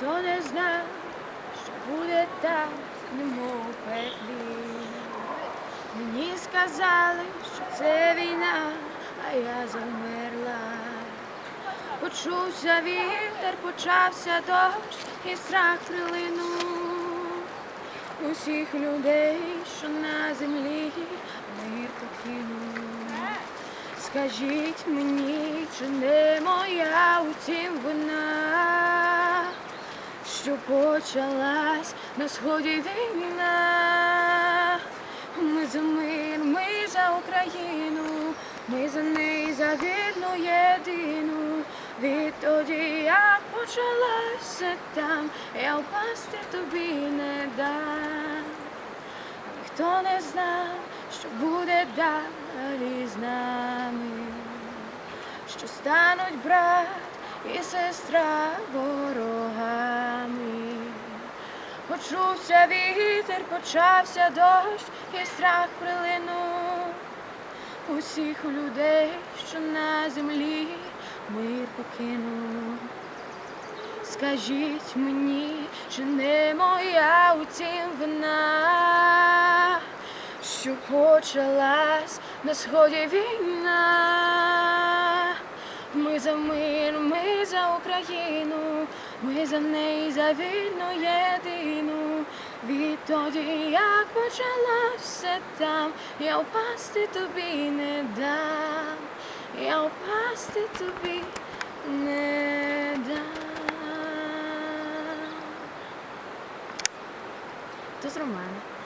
Хто не знав, що буде так, немов у пеклі. Мені сказали, що це війна, а я замерла. Почувся вітер, почався дощ, і страх прилинув усіх людей, що на землі мир покинув. Скажіть мені, чи не моя у тім вина, що почалась на сході війна. Ми за мир, ми за Україну, ми за неї за вільну єдину. Відтоді, як почалося там, я впасти тобі не дам. Ніхто не знав, що буде далі з нами, що стануть брат і сестра Почувся вітер, почався дощ, і страх прилинув усіх людей, що на землі мир покинув. Скажіть мені, чи не моя у тім вина, що почалась на сході війна. Ми за мир, ми за Україну, ми за неї за вільну єдину. Відтоді, як почалося там, я впасти тобі не дам, я впасти тобі не дам. То з Романа.